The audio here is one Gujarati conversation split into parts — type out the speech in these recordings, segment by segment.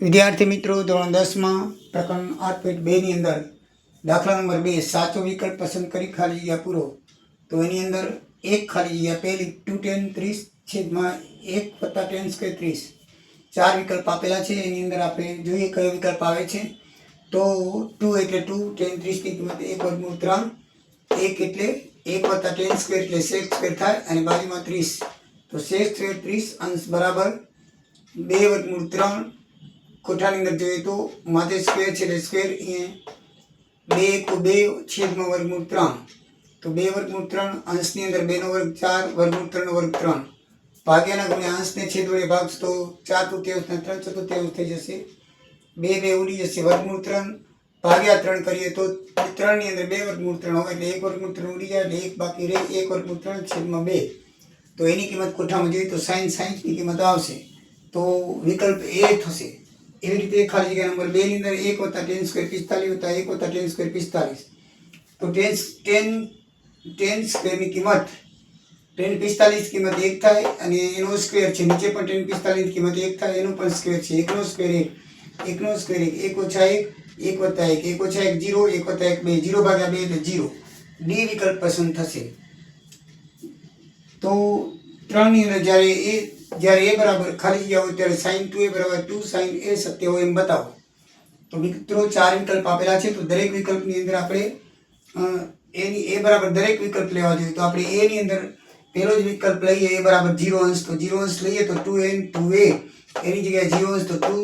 વિદ્યાર્થી મિત્રો, ધોરણ દસમાં પ્રકરણ આઠ પોઈન્ટ બેની અંદર દાખલા નંબર બે, સાચો વિકલ્પ પસંદ કરી ખાલી જગ્યા પૂરો. તો એની અંદર એક ખાલી જગ્યા, પહેલી ટુ ટેન ત્રીસ, છેદમાં એક વત્તા ટેન સ્ક્વેર ત્રીસ. ચાર વિકલ્પ આપેલા છે, એની અંદર આપણે જોઈએ કયો વિકલ્પ આવે છે. તો ટુ એટલે ટુ ટેન ત્રીસની કિંમત એક વર્ગમૂળ ત્રણ, એક એટલે એક વત્તા ટેન સ્ક્વેર એટલે સેક સ્ક્વેર થાય, અને બાજુમાં ત્રીસ. તો સેક સ્ક્વેર ત્રીસ અંશ બરાબર બે વર્ગમૂળ ત્રણ કોઠાની અંદર જોઈએ તો માથે સ્ક્વેર છે એટલે સ્ક્વેર અહીંયા બે એકુ બે છેદમાં વર્ગમૂળ ત્રણ તો બે વર્ગમૂળ ત્રણ અંશની અંદર બેનો વર્ગ ચાર વર્ગમૂળ ત્રણનો વર્ગ ત્રણ ભાગ્યાના ગુણ્યા અંશને છેદ વડે ભાગશ તો ચાર તૃતીયાંશ ને ત્રણ ચતુર્થાંશ થઈ જશે બે બે ઉડી જશે વર્ગમૂળ ત્રણ ભાગ્યા ત્રણ કરીએ તો ત્રણની અંદર બે વર્ગમૂળ ત્રણ હોય એટલે એક વર્ગમૂળ ત્રણ ઉડી જાય, એટલે એક બાકી રહે એક વર્ગમૂળ ત્રણ છેદમાં બે। તો એની કિંમત કોઠામાં જોઈએ તો સાઈન સાઈઠની કિંમત આવશે। તો વિકલ્પ એ થશે એવી રીતે ખાલી જગ્યા નંબર બે ની અંદર એક વત્તા ટેન સ્ક્વેર પિસ્તાલીસ વત્તા એક વત્તા ટેન સ્ક્વેર પિસ્તાલીસ તો ટેન ટેન ટેન સ્ક્વેરની કિંમત ટેન પિસ્તાલીસ કિંમત એક થાય અને એનો સ્ક્વેર છે, નીચે પણ ટેન પિસ્તાલીસ કિંમત એક થાય, એનો પણ સ્ક્વેર છે, એકનો સ્ક્વેર એક, એકનો સ્ક્વેર એક એક ઓછા એક એક વત્તા એક એક ઓછા એક જીરો એક વત્તા એક બે જીરો ભાગ્યા બે એટલે જીરો ડી વિકલ્પ પસંદ થશે. તો ત્રણની અંદર જ્યારે એ જ્યારે એ બરાબર ખાલી જગ્યા હોય ત્યારે સાઇન ટુ એ બરાબર ટુ સાઇન એ સત્ય હોય એમ બતાવો. તો મિત્રો ચાર વિકલ્પ આપેલા છે, તો દરેક વિકલ્પની અંદર આપણે એની એ બરાબર દરેક વિકલ્પ લેવા જોઈએ. તો આપણે એની અંદર પહેલો જ વિકલ્પ લઈએ, એ બરાબર જીરો અંશ. તો જીરો અંશ લઈએ તો ટુ એન ટુ એ એની જગ્યાએ જીરો અંશ તો ટુ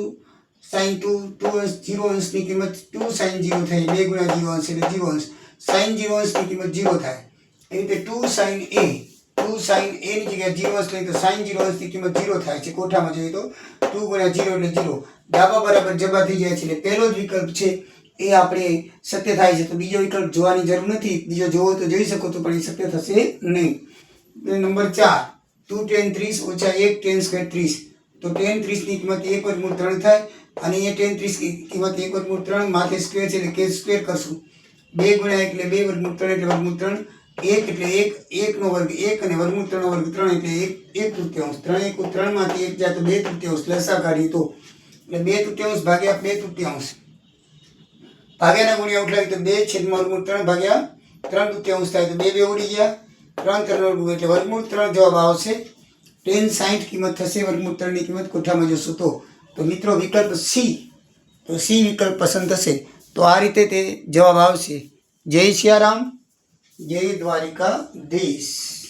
સાઇન ટુ ટુ અંશ જીરો અંશની કિંમત ટુ સાઇન જીરો થાય. બે ગુણ્યા જીરો અંશ એટલે જીરો અંશ. સાઇન જીરો અંશની કિંમત જીરો થાય. એ રીતે ટુ સાઇન એ ટુ સાઇન એની જગ્યાએ જીરો હશે તો સાઇન જીરો હશે કિંમત જીરો થાય છે, કોઠામાં જોઈએ તો ટુ ગુણ્યા જીરો એટલે જીરો ડાબા બરાબર જબા થઈ જાય છે, એટલે પહેલો જ વિકલ્પ છે, એ આપણે સત્ય થાય છે, તો બીજો વિકલ્પ જોવાની જરૂર નથી. બીજો જોવો તો જોઈ શકો તો પણ એ સત્ય થશે નહીં. નંબર ચાર ટુ ટેન ત્રીસ ઓછા એક ટેન સ્ક્વેર ત્રીસ. તો ટેન ત્રીસની કિંમત એક વર્ગમૂળ ત્રણ થાય, અને અહીંયા ટેન ત્રીસ કિંમત એક વર્ગમૂળ ત્રણ, માથે સ્ક્વેર છે, એટલે કે સ્ક્વેર કરશું. બે ગુણ્યા એટલે બે વર્ગમૂળ ત્રણ, એટલે વર્ગમૂળ ત્રણ. એક એટલે એક એકનો વર્ગ એક અને વર્ગમૂળ વર્ગ ત્રણ એટલે એક એક તૃતીયાંશ. ત્રણ એક ત્રણમાંથી એક જાય તો બે તૃતીયાંશ લસા કાઢી તો. એટલે બે તૃતીયાંશ ભાગ્યા બે તૃતીયાંશ. ભાગ્યાના ગુણ્યા ઉઠાવી તો બે છેદમાં વર્ગમૂળ ત્રણ ભાગ્યા ત્રણ તૃતીયાંશ થાય તો બે બે ઉડી ગયા. ત્રણ ત્રણ વર્ગમૂળ એટલે વર્ગમૂળ ત્રણ જવાબ આવશે. ટેન સાઠ કિંમત થશે, વર્ગમૂળ ત્રણની કિંમત કોઠામાં જોશું તો. તો મિત્રો વિકલ્પ સી. તો સી વિકલ્પ પસંદ થશે. તો આ રીતે તે જવાબ આવશે. જય સિયારામ. જય દ્વારિકા દેશ